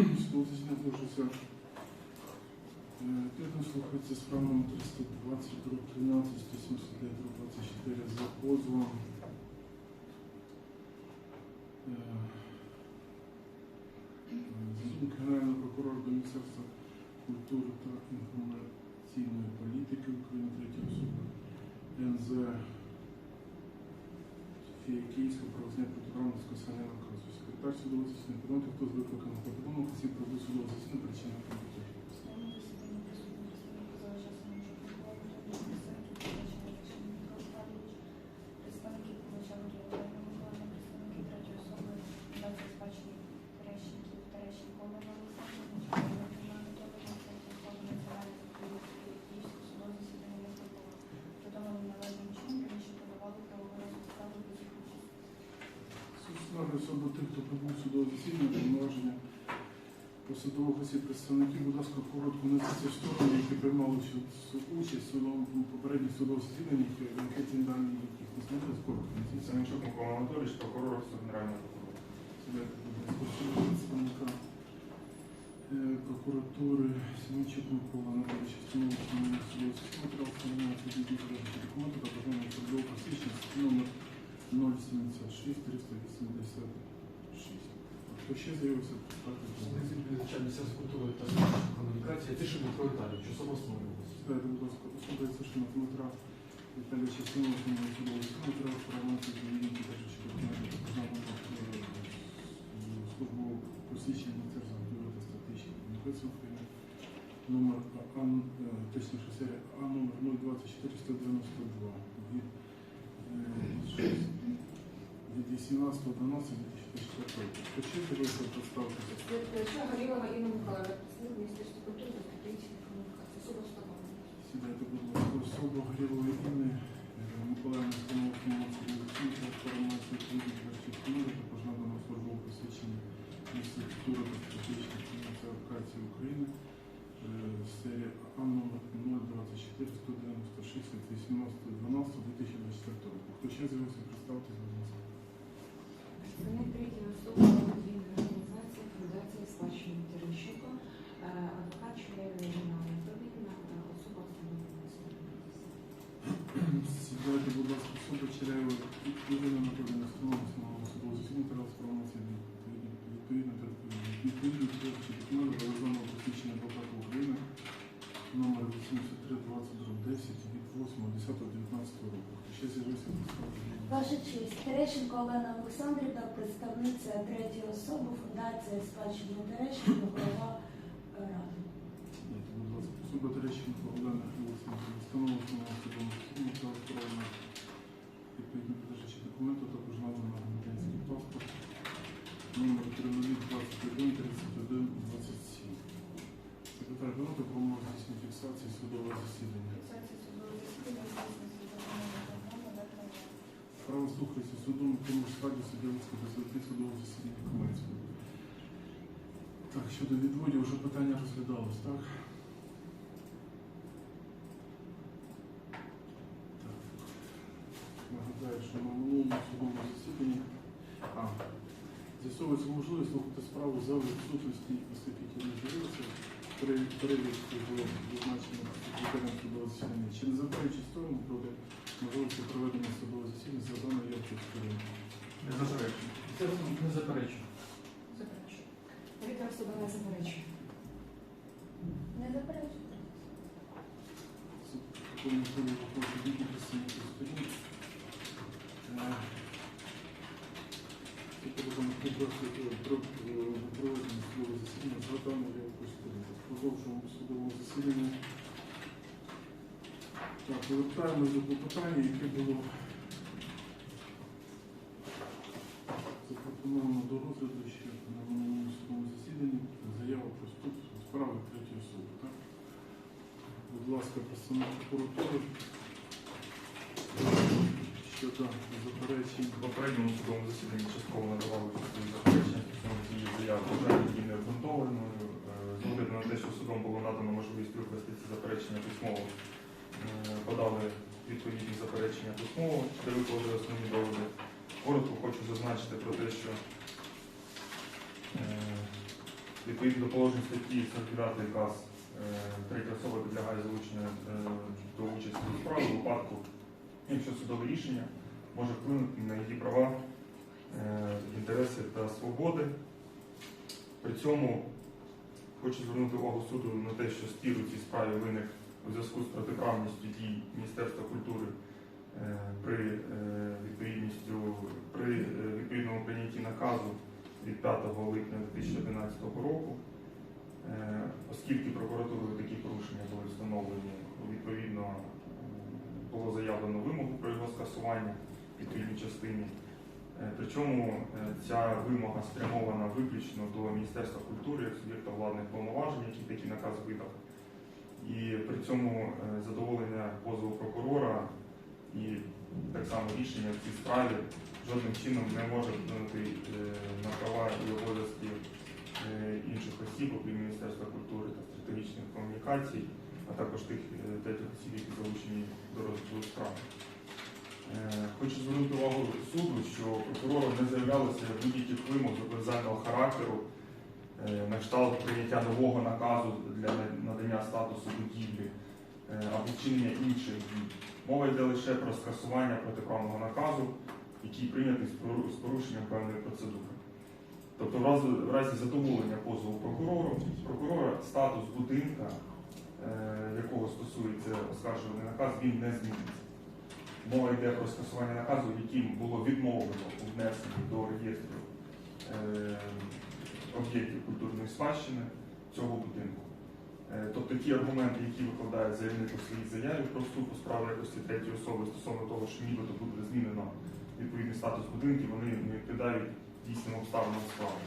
Судове засідання залишиться тиждень слухається справа номер 320, друг 13, 179, друг 24 за позовом. Е, Генерального прокурора до Міністерства культури та інформаційної політики України, третя особа НЗ Софія Київська правозня протиправного скасання наказу. Секретар судове засідання подумати, хто з викликаних повідомив осіб про судове засідання причина конфлікту. Судовому засіданні присутні представники позивача Мужик Михайло Павлович, представники позивача Олена Миколаївна, представники третьої особи, Федерації спадщини Терещенків, Терещенко Олена Олександрович, Олена Анатолійовна, третя особа Національної поліції, Київського судового засідання не слухала. Придумали належним чином, раніше подавали правову справу без їх участі. Стосовно особи тих, хто прибув судове засідання, повноваження посадових осіб представників, будь ласка, коротко несеться в сторону, які приймали участь в судовому попередніх судових засіданнях, які дані яких не знаєте, коротко несіться. Семенчук Микола Анатолійович, прокурор Генерального прокурора. Е, прокуратури Семенчук Микола Анатолійович, встановлення судового засідання, матеріал встановлення судді документу та бажання особливого посвідчення номер 076 386. Хто ще з'явився? культури та комунікації будь ласка, Дмитра Віталійовича та посвідчення Міністерства та України. Номер А, точніше серія А номер 024192 від, від 18.12.2004 року. Хто ще з'явився представитися? Що Горілова Інна Миколаївна, Міністерства культури та стратегічної комунікації. Особа. Сідайте, будь ласка, особа Грілової Інни е, Миколаївна Становського Моцарів та формації України першої команди також надано службове посвідчення Міністерства культури та стратегічної комунікації України. Е, Серія А номер 024 196 від 18 12 2024 року. Хто ще з'явився представити, будь ласка. Представник третьої особи благодійної організації Фундації спадщини Терещука, е, адвокат Чуляєва Ірина Анатоліївна, е, особа встановлена. Сідайте, будь ласка, особа Черева Ірина Анатолійовна встановлена на судового засідання та розправлення відповідно до відповідно до документу завезеного посвідчення адвоката України номер 8320 10 від 8.10.19 року. Ще з'явився? Ваша честь, Терещенко Олена Олександрівна, представниця третьої особи Фундація спадщини Терещенко, голова ради. Будь ласка, особа Терещенко Олена Олександрівна встановлена на судовому засіданні та розправлення відповідно до документу, також надано громадянський паспорт номер 3021 31 27. Секретар Бюро промов фіксації судового засідання. Фіксація судового засідання. Справа слухається судом тому ж складі суддівської присутні судового засідання Каменського. Так, щодо відводів, вже питання розглядалось, так? Так. Нагадаю, що на минулому судовому засіданні а, з'ясовується можливість слухати справу за відсутності освітителів з'явилися. Перевірки було зазначено секретарем судового засідання. Чи не заперечують сторону проти можливості проведення судового засідання за даною явкою сторін? Не заперечую. Це не заперечую. Заперечую. Третя особа не заперечує. Не заперечуйте. Такому слові виходить відповідь представників сторін. Е, Тобто будемо про е, проведення судового засідання за даною явкою сторін. Продовжуємо судове засідання. Так, повертаємось до клопотання, яке було запропоновано до розгляду ще на минулому судовому засіданні. Заява про вступ справи третьої особи. Так? Будь ласка, представник прокуратури щодо заперечень. В попередньому судовому засіданні частково надавали заперечення стосовно цієї заяви, вважаю її необґрунтованою. Е, З огляду на те, що судом було надано можливість викласти ці заперечення письмово, подали відповідні заперечення письмово, де викладали основні доводи. Коротко хочу зазначити про те, що е, Відповідно до положень статті 49 КАС е, третя особа підлягає залученню е, до участі у справі у випадку, якщо судове рішення може вплинути на її права, інтереси та свободи. При цьому хочу звернути увагу суду на те, що спір у цій справі виник у зв'язку з протиправністю дій Міністерства культури е, при е, відповідністю при е, відповідному прийнятті наказу від 5 липня 2011 року, оскільки прокуратурою такі порушення були встановлені, відповідно було заявлено вимогу про його скасування в відповідній частині. Причому ця вимога спрямована виключно до Міністерства культури як суб'єкта владних повноважень, який такий наказ видав. І при цьому е, задоволення позову прокурора і так само рішення в цій справі жодним чином не може вплинути е, на права і обов'язки е, інших осіб, окрім Міністерства культури та стратегічних комунікацій, а також тих третіх осіб, які залучені до розгляду справи. Хочу звернути увагу суду, що прокурором не заявлялося будь-яких вимог зобов'язального характеру на кшталт прийняття нового наказу для надання статусу будівлі е, або вчинення інших дій. Мова йде лише про скасування протиправного наказу, який прийнятий з порушенням певної процедури. Тобто, в разі, задоволення позову прокурору, прокурора статус будинка, е, якого стосується оскаржуваний наказ, він не зміниться. Мова йде про скасування наказу, яким було відмовлено у внесенні до реєстру е, об'єктів культурної спадщини цього будинку. Е, Тобто ті аргументи, які викладає заявник у своїй заяві про вступ у справу якості третьої особи стосовно того, що нібито буде змінено відповідний статус будинків, вони не відповідають дійсним обставинам справи.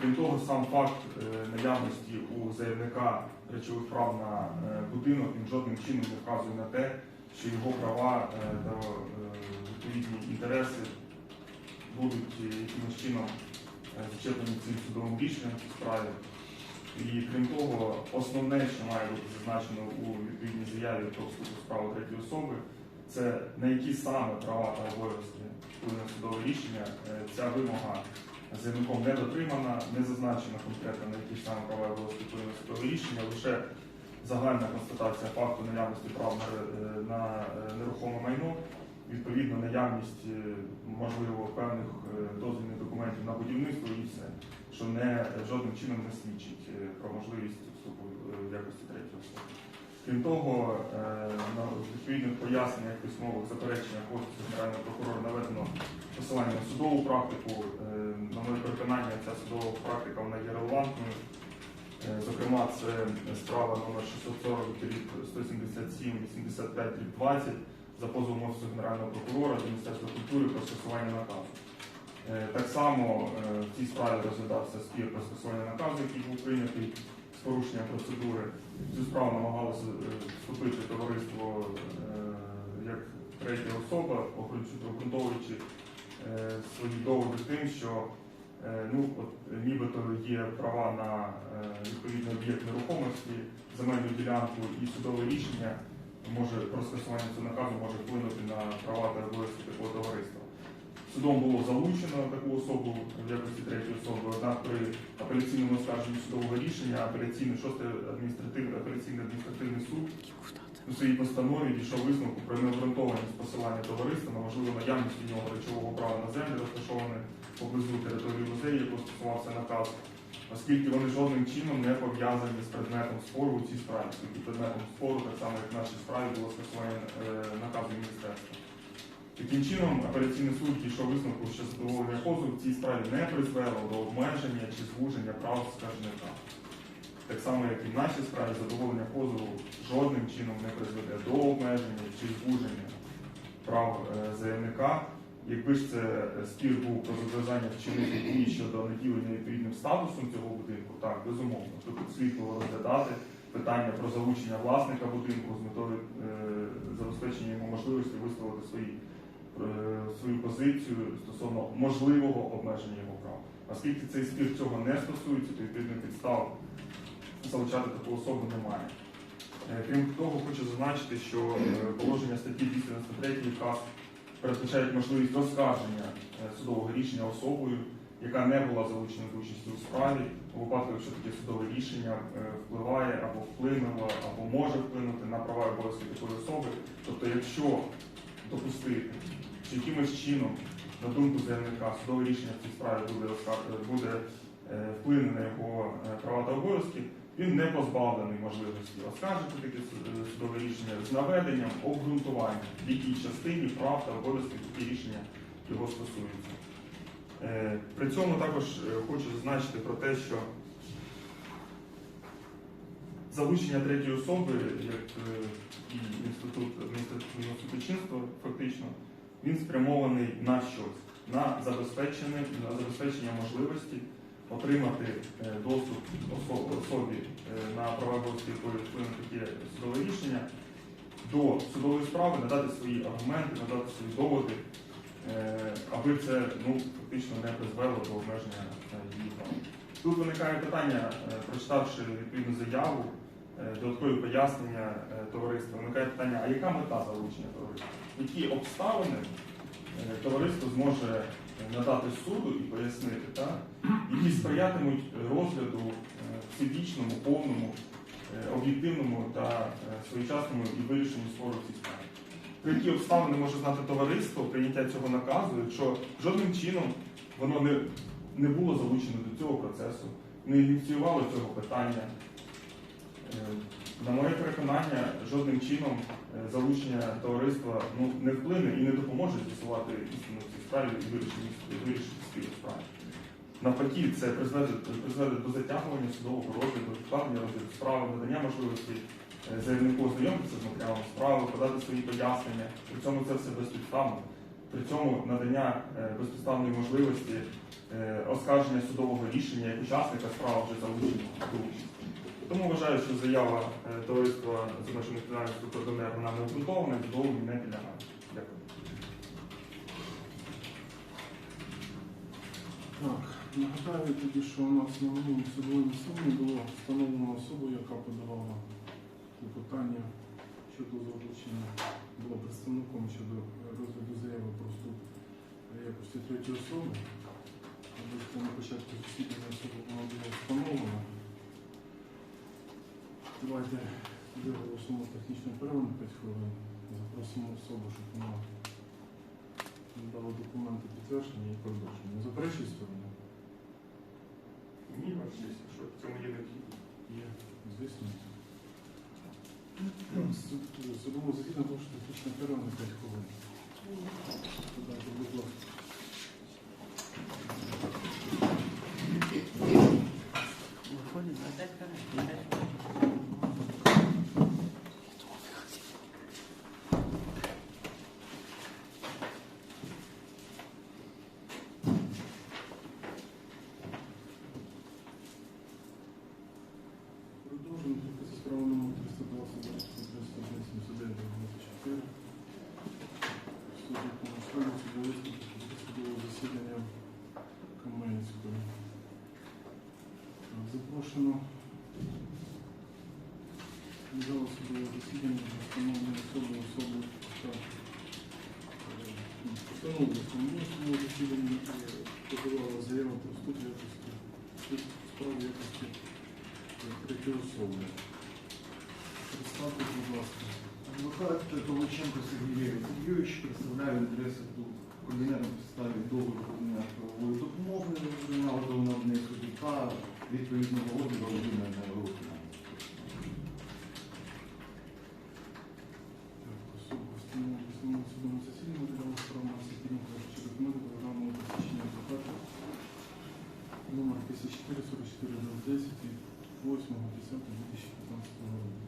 Крім того, сам факт е, наявності у заявника речових прав на е, будинок він жодним чином не вказує на те, що його права та відповідні інтереси будуть якимось чином зачеплені цим судовим рішенням в справі. І крім того, основне, що має бути зазначено у відповідній заяві про вступ у справу третьої особи, це на які саме права та обов'язки вплине судове рішення. Е, Ця вимога заявником не дотримана, не зазначено конкретно на які саме права і обов'язки вплине судове рішення, лише загальна констатація факту наявності прав на, е, е, нерухоме майно, відповідно наявність е, можливо певних е, дозвільних документів на будівництво і все, що не жодним чином не свідчить е, про можливість вступу в якості третьої особи. Крім того, на відповідних поясненнях письмових запереченнях Офісу Генерального прокурора наведено посилання на судову практику. На моє переконання, ця судова практика вона є релевантною. Зокрема, це справа номер 640 177 85 20 за позовом Офісу Генерального прокурора до Міністерства культури про скасування наказу. Е, Так само е, в цій справі розглядався спір про скасування наказу, який був прийнятий з порушенням процедури. Цю справу намагалося е, вступити товариство як третя особа, обґрунтовуючи свої доводи тим, що ну, от, нібито є права на відповідний об'єкт нерухомості, земельну ділянку і судове рішення може про скасування цього наказу може вплинути на права та обов'язки такого товариства. Судом було залучено таку особу в якості третьої особи, однак при апеляційному оскарженні судового рішення апеляційний шостий адміністративний апеляційний адміністративний суд у своїй постанові дійшов висновку про необґрунтованість посилання товариства на можливу наявність у нього речового права на землю, розташоване поблизу території музею, якого стосувався наказ, оскільки вони жодним чином не пов'язані з предметом спору у цій справі. Оскільки предметом спору, так само як в нашій справі, було скасування е, наказу міністерства. Таким чином, апеляційний суд дійшов висновку, що задоволення позову в цій справі не призвело до обмеження чи звуження прав скаржника. Так само, як і в нашій справі, задоволення позову жодним чином не призведе до обмеження чи звуження прав е, заявника. Якби ж це спір був про зобов'язання вчинити дії щодо наділення відповідним статусом цього будинку, так, безумовно. Тут слід було розглядати питання про залучення власника будинку з метою е, забезпечення йому можливості висловити свої, е, свою позицію стосовно можливого обмеження його прав. Оскільки цей спір цього не стосується, то відповідних підстав залучати таку особу немає. Е, Крім того, хочу зазначити, що положення статті 293 КАС передбачають можливість оскарження е, судового рішення особою, яка не була залучена до участі у справі, у випадку, якщо таке судове рішення е, впливає або вплинуло, або може вплинути на права і обов'язки такої особи. Тобто, якщо допустити, що якимось чином, на думку заявника, судове рішення в цій справі буде, буде е, вплине на його права та обов'язки, він не позбавлений можливості оскаржити таке судове рішення з наведенням обґрунтування, в якій частині прав та обов'язків такі рішення його стосуються. Е, При цьому також е, хочу зазначити про те, що залучення третьої особи, як е, і інститут адміністративного судочинства, фактично, він спрямований на щось, на забезпечення, на забезпечення можливості отримати е, доступ осо- особі е, на права обов'язки якої вплине таке судове рішення до судової справи, надати свої аргументи, надати свої доводи, е, аби це ну, фактично не призвело до обмеження її прав. Тут виникає питання, прочитавши відповідну заяву, додаткові пояснення товариства, виникає питання, а яка мета залучення товариства? Які обставини товариство зможе надати суду і пояснити, так? які сприятимуть розгляду всебічному, повному, е, об'єктивному та е, своєчасному і вирішенню спору цій справі. Про які обставини може знати товариство прийняття цього наказу, якщо жодним чином воно не, не було залучено до цього процесу, не ініціювало цього питання. Е, На моє переконання, жодним чином залучення товариства ну, не вплине і не допоможе з'ясувати істину справі і вирішити, вирішити спір. Навпаки, це призведе, до затягування судового розгляду, відкладення розгляду справи, надання можливості е, заявнику ознайомитися з матеріалом справи, подати свої пояснення. При цьому це все безпідставно. При цьому надання е, безпідставної можливості е, оскарження судового рішення як учасника справи вже участі. Тому вважаю, що заява товариства з обмеженою відповідальністю Кордонер вона не обґрунтована, відмову не підлягає. Дякую. Так, нагадаю тоді, що на минулому судовому засіданні було встановлено особу, яка подавала клопотання щодо залучення, була представником щодо розгляду заяви про вступ якості третьої особи. Тобто на початку засідання особа вона була встановлена. Давайте виголосимо технічну перерву на 5 хвилин. Запросимо особу, щоб вона надала документи підтвердження і продовження. Заперечує сторони? Ні, ваш честь, що в цьому є необхідність. Є, звісно. Суд- Судове засідання що технічна перерва на 5 хвилин. Будь ласка. Продовжуємо тільки за справу номер 320 379 94. Суд Комунального судового судового засідання Каменської. Так, Запрошено до судового засідання встановлені особи, особи та е, встановлено встановлено судового засідання е, подавала заяву про вступ якості справи якості третьої особи. Представте, будь ласка. Адвокат Толоченко Сергій Сергійович представляє інтереси тут координатор на підставі договору правової допомоги нагодовано одне суді та відповідного ордеру обмінення руки. Так, особа встановлена в основному судовому засіданні матеріалу справи на секретні документи програмного посвідчення адвоката номер 1444 10 від 8.10.2015 року.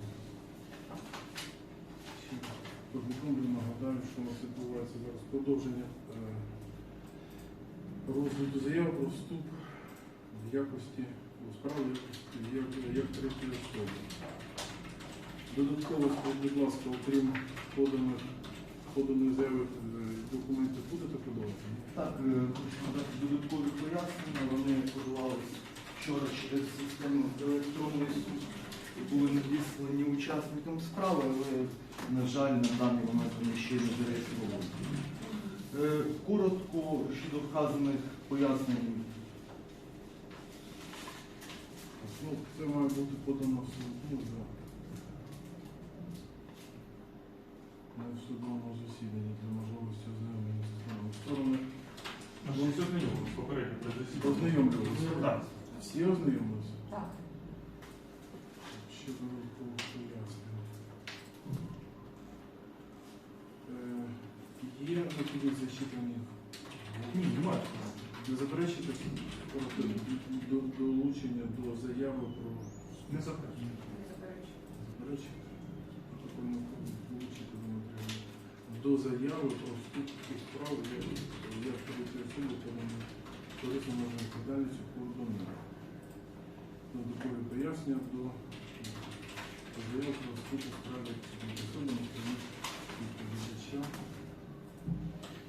Повідомлю, нагадаю, що у нас відбувається зараз продовження е, розгляду заяви про вступ в якості справу як, як третьої особи. Додатково, будь ласка, окрім поданих поданої е, документів будете подавати? Так, е, додаткові пояснення. Вони подавалися вчора через систему електронний суд і були надіслані учасникам справи, але, на жаль, на даний момент вони ще не зареєстровані. Е, Коротко щодо вказаних пояснень Ну, це має бути подано в суд. Ну, да. На судовому засіданні для можливості ознайомлення з нами. Сторони Ми були все знайомі з попередньо перед засіданням. ознайомлювалися. Так. Всі ознайомилися? Так. Ще додатково пояснення. Е, Є якісь зачитані? Ні, немає. Не заперечити долучення до заяви про Не заперечити протокольну долучити до матеріалу. До заяви про вступ у справу як особи подано корисно можна відповідальністю кордону. Додаткові пояснення до заяви про вступ у справі як особи відповідача.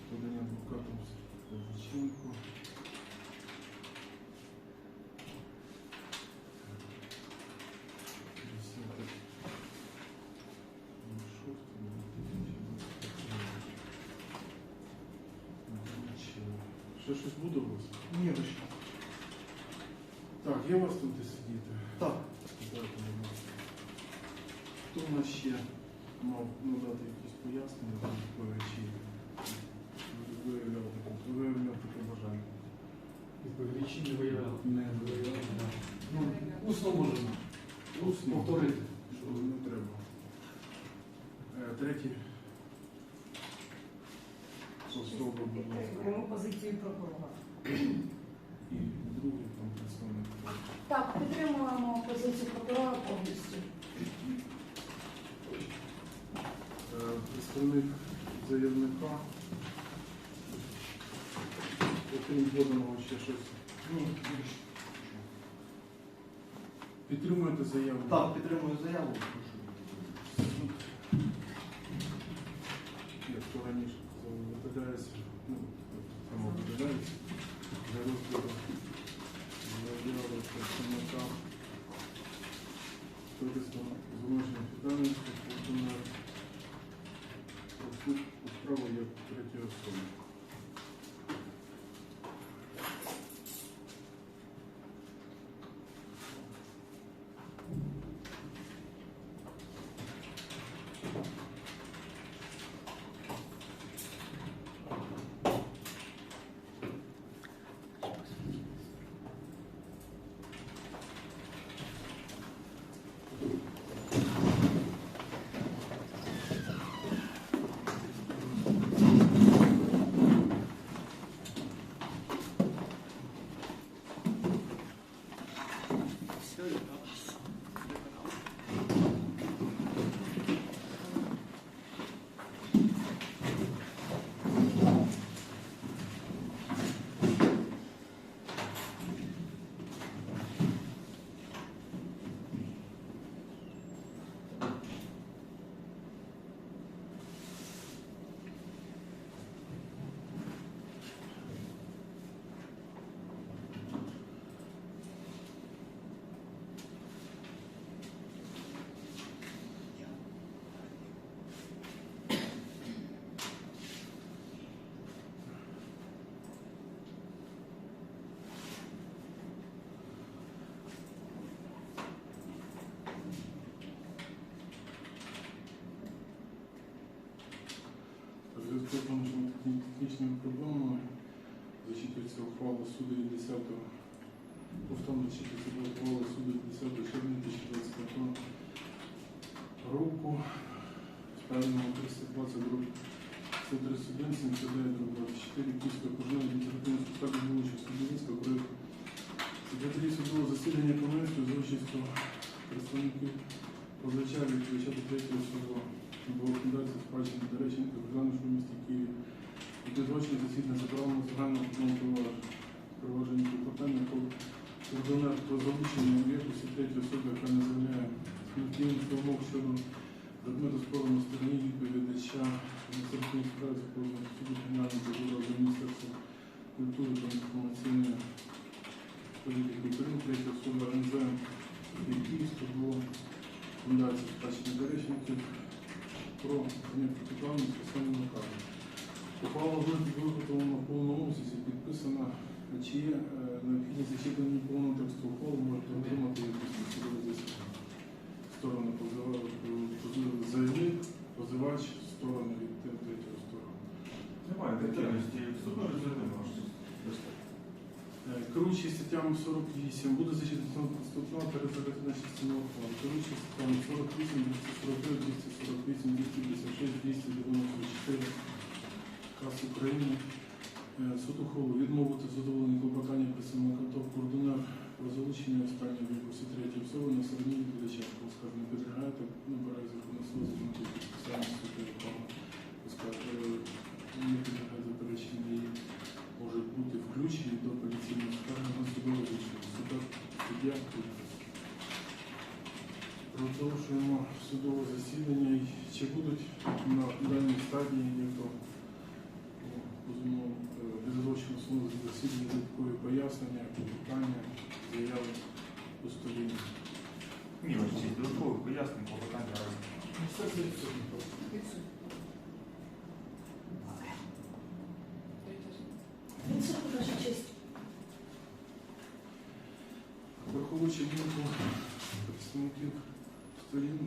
Подання адвокатом Нічого. Ще щось буде у вас? Ні, ви що? Так, є у вас тут де сидіти? Так. Хто у нас ще мав надати якісь пояснення додаткові чи виявляв таке, виявляв таке бажання? Відповідачі не виявляли. Не виявляв. Ну, усно можемо. Усно. Повторити. Що не треба. Е, Третє. Особа, будь ласка. Прямо позицію прокурора. І другий там представник. Так, підтримуємо позицію прокурора повністю. Е, Представник заявника. Окрім поданого ще щось. Ні. Підтримуєте заяву? Так, підтримую заяву. Прошу. В зв'язку з технічними проблемами зачитується ухвала суду від 10 повторно зачитується ухвала суду від 10 червня 2025 року. 320 років 131, 79, 24, Київського окружного адміністративного суду вулиці Студентського проєкту. Секретарі судового засідання комісії з участю представників позначав відповідача до фундація спадщини до речі, Державного місті Києві. Підвищення засідання забрало загального судового провадження клопотання кордонер про залучення в якості третьої особи, яка не заявляє смертельних вимог щодо предмету спору на стороні відповідача адміністративних справ закону суду Генерального прокурора до Міністерства культури та інформаційної політики України, третя особа організує Київського фундації спадщини Бережників про обрання протиправні представлені наказу. Ухвала вже виготовлена в повному обсязі, підписано, чи є е, необхідність зачитання повного тексту ухвали, можете отримати якусь судове засідання. Сторони заявник, позивач, сторони від третього сторони. Немає необхідності, судове засідання можна її статтями 48 буде зачитано підступна перезагальна частина ухвали. Керуючи статтями 48, 249, 248, 256, 294 КАС України. Е, Суд ухвалив відмовити задоволення клопотання представника ТОВ «Кордонер» про залучення останньої випуску третьої особи на стороні відповідача, коли скаже, не підлягає, так набирає законну силу з метою підписання суду ухвали. Скаже, не підлягає заперечення і можуть бути включені до апеляційного скарги на судове рішення. Суддя суддя Продовжуємо судове засідання. І Чи будуть на даній стадії, як то безумовно, відзрочено судове засідання, додаткові пояснення, питання, заяви до сторін? Ні, ваша честь, додаткових пояснень, клопотання разом. Ну, все це відсутні просто. Відсутні, ваша честь. Враховуючи думку представників сторін,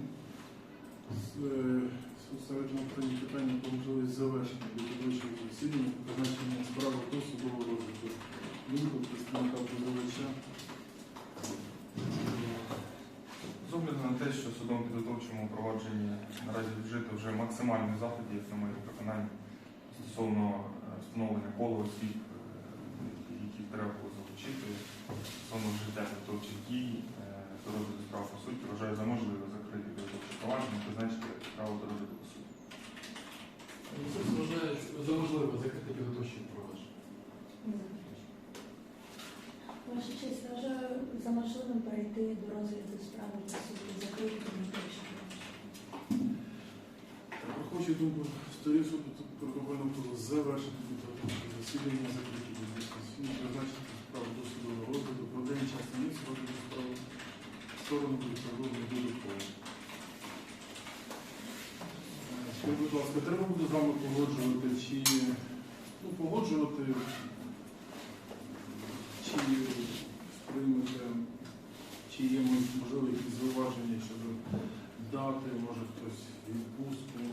зосереджено дані питання про можливість завершення відповідачого засідання, призначення справи до судового розгляду. Думку представника позивача. З огляду на те, що судом підготовчому провадженні наразі вжито вже максимальних заходів на моє переконання стосовно е, встановлення кола осіб, е, яких треба було стосовно вжиття підготовчих дій, е, до розгляду справ по суті, вважаю за можливе закрити підготовче провадження, призначити справу до розгляду по суті. Це вважає за можливе закрити підготовчі провадження. Ваша честь, вважаю за можливим перейти до розгляду справи по суті, закрити комітетчик. Враховуючи думку сторін суду протокольно було завершити підготовче засідання, закриті засідання, призначити справу до судового розгляду, про день час на місць розгляду справи, сторону будуть розгляду додатково. Е, Скажіть, будь ласка, треба буде з вами погоджувати, чи ну, погоджувати, чи сприймете, чи є можливо якісь зауваження щодо дати, може хтось планує,